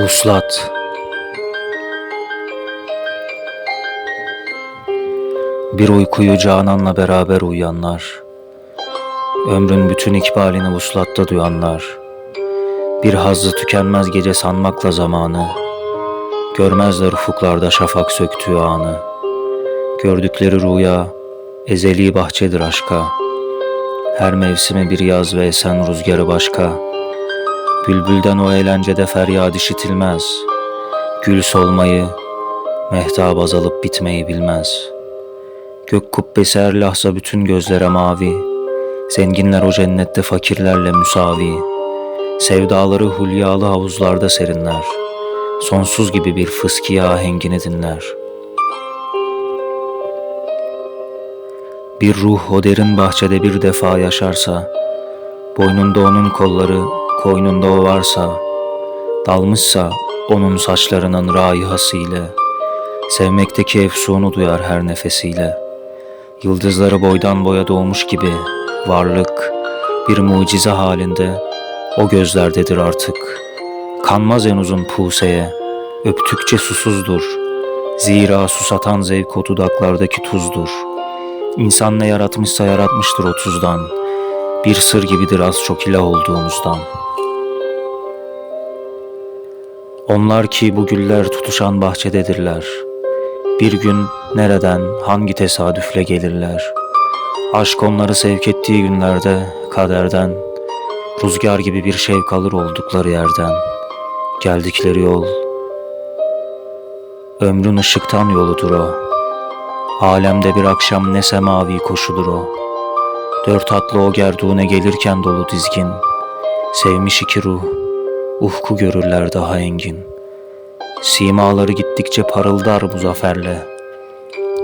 Vuslat Bir uykuyu cananla beraber uyuyanlar Ömrün bütün ikbalini vuslatta duyanlar Bir hazzı tükenmez gece sanmakla zamanı Görmezler ufuklarda şafak söktüğü anı. Gördükleri rüya ezeli bahçedir aşka Her mevsimi bir yaz ve esen rüzgarı başka Bülbülden o eğlencede feryat işitilmez. Gül solmayı, mehtap azalıp bitmeyi bilmez. Gök kubbesi her lahza bütün gözlere mavi. Zenginler o cennette fakirlerle müsavi. Sevdaları hulyalı havuzlarda serinler. Sonsuz gibi bir fıskiye ahengini dinler. Bir ruh o derin bahçede bir defa yaşarsa, Boynunda onun kolları, koynunda o varsa, dalmışsa onun saçlarının raihası sevmekteki efsunu duyar her nefesiyle. Yıldızları boydan boya doğmuş gibi, varlık bir mucize halinde o gözlerdedir artık. Kanmaz en uzun puseye, öptükçe susuzdur. Zira susatan zevk o dudaklardaki tuzdur. İnsan ne yaratmışsa yaratmıştır o tuzdan. Bir sır gibidir az çok ilah olduğumuzdan. Onlar ki bu güller tutuşan bahçededirler. Bir gün nereden, hangi tesadüfle gelirler. Aşk onları sevk ettiği günlerde kaderden, rüzgar gibi bir şevk alır oldukları yerden. Geldikleri yol, ömrün ışıktan yoludur o. Alemde bir akşam ne semavi koşudur o. Dört atlı o gerduğune gelirken dolu dizgin. Sevmiş iki ruh, ufku görürler daha engin. Simaları gittikçe parıldar bu zaferle.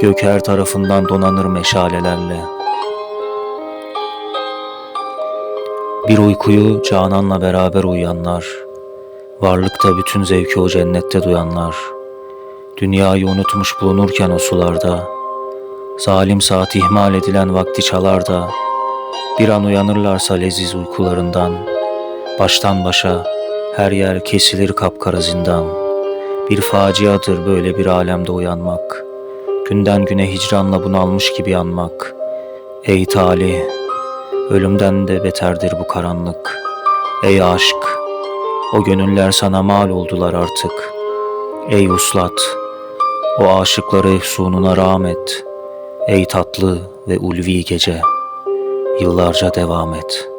Gök her tarafından donanır meşalelerle. Bir uykuyu cananla beraber uyuyanlar. Varlıkta bütün zevki o cennette duyanlar. Dünyayı unutmuş bulunurken o sularda. Zalim saat ihmal edilen vakti çalar bir an uyanırlarsa leziz uykularından Baştan başa her yer kesilir kapkara zindan. Bir faciadır böyle bir alemde uyanmak. Günden güne hicranla bunalmış gibi yanmak. Ey talih ölümden de beterdir bu karanlık. Ey aşk o gönüller sana mal oldular artık. Ey uslat o aşıkları efsununa rağmet Ey tatlı ve ulvi gece Yıllarca devam et.''